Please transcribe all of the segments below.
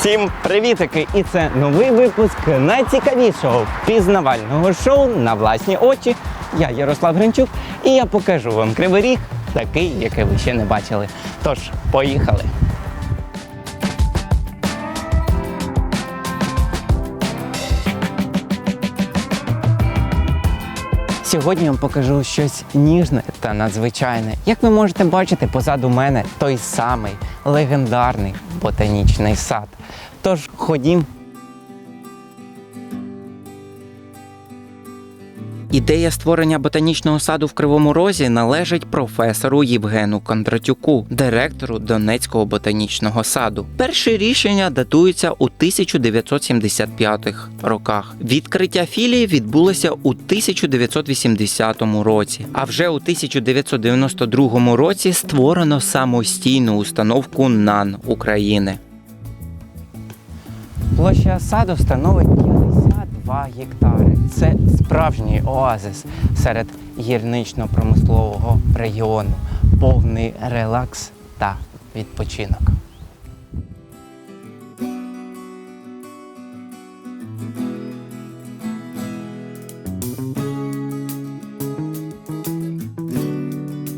Всім привітики! І це новий випуск найцікавішого пізнавального шоу на власні очі. Я Ярослав Гринчук, і я покажу вам кривий ріг, такий, який ви ще не бачили. Тож, поїхали! Сьогодні я вам покажу щось ніжне та надзвичайне. Як ви можете бачити, позаду мене той самий легендарний ботанічний сад. Тож ходім. Ідея створення ботанічного саду в Кривому Розі належить професору Євгену Кондратюку, директору Донецького ботанічного саду. Перші рішення датуються у 1975 роках. Відкриття філії відбулося у 1980 році. А вже у 1992 році створено самостійну установку НАН України. Площа саду становить 52 гектари. Це справжній оазис серед гірнично-промислового регіону, повний релакс та відпочинок.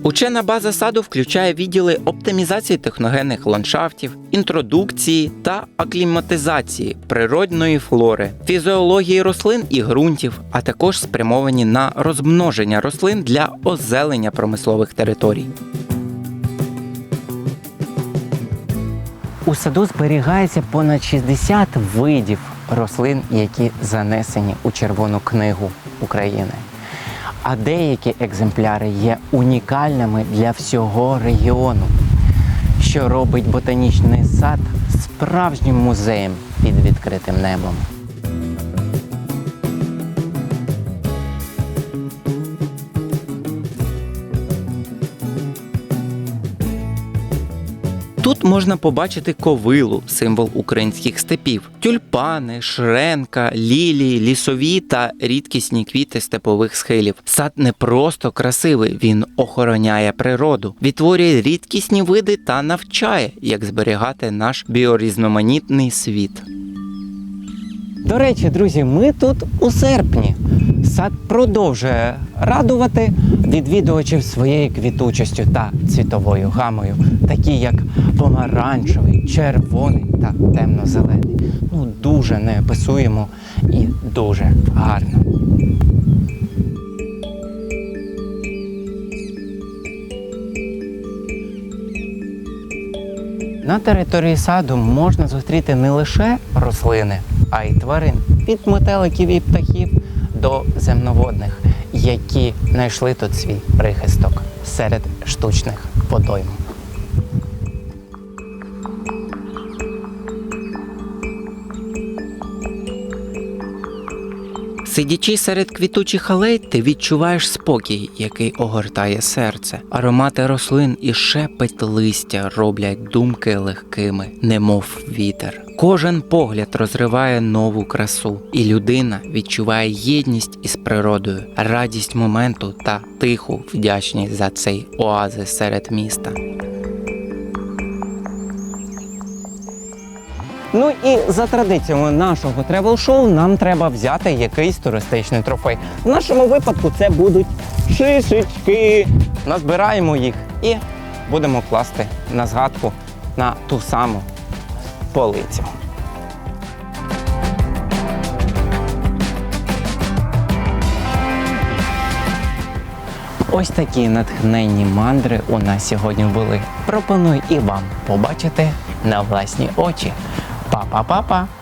Учена база саду включає відділи оптимізації техногенних ландшафтів, інтродукції та акліматизації природної флори, фізіології рослин і ґрунтів, а також спрямовані на розмноження рослин для озелення промислових територій. У саду зберігається понад 60 видів рослин, які занесені у Червону книгу України. А деякі екземпляри є унікальними для всього регіону, що робить ботанічний сад справжнім музеєм під відкритим небом. Тут можна побачити ковилу, символ українських степів, тюльпани, шренка, лілії, лісові та рідкісні квіти степових схилів. Сад не просто красивий, він охороняє природу, відтворює рідкісні види та навчає, як зберігати наш біорізноманітний світ. До речі, друзі, ми тут у серпні. Сад продовжує радувати відвідувачів своєю квітучістю та цвітовою гамою, такі як помаранчевий, червоний та темно-зелений. Ну, дуже неописуємо і дуже гарно. На території саду можна зустріти не лише рослини, а й тварин від метеликів і птахів до земноводних, які знайшли тут свій прихисток серед штучних водойм. Сидячи серед квітучих алей, ти відчуваєш спокій, який огортає серце. Аромати рослин і шепет листя роблять думки легкими, немов вітер. Кожен погляд розриває нову красу, і людина відчуває єдність із природою, радість моменту та тиху вдячність за цей оазис серед міста. Ну і за традиціями нашого тревел-шоу нам треба взяти якийсь туристичний трофей. В нашому випадку це будуть шишечки. Назбираємо їх і будемо класти на згадку на ту саму полицю. Ось такі натхненні мандри у нас сьогодні були. Пропоную і вам побачити на власні очі. 爸爸爸爸。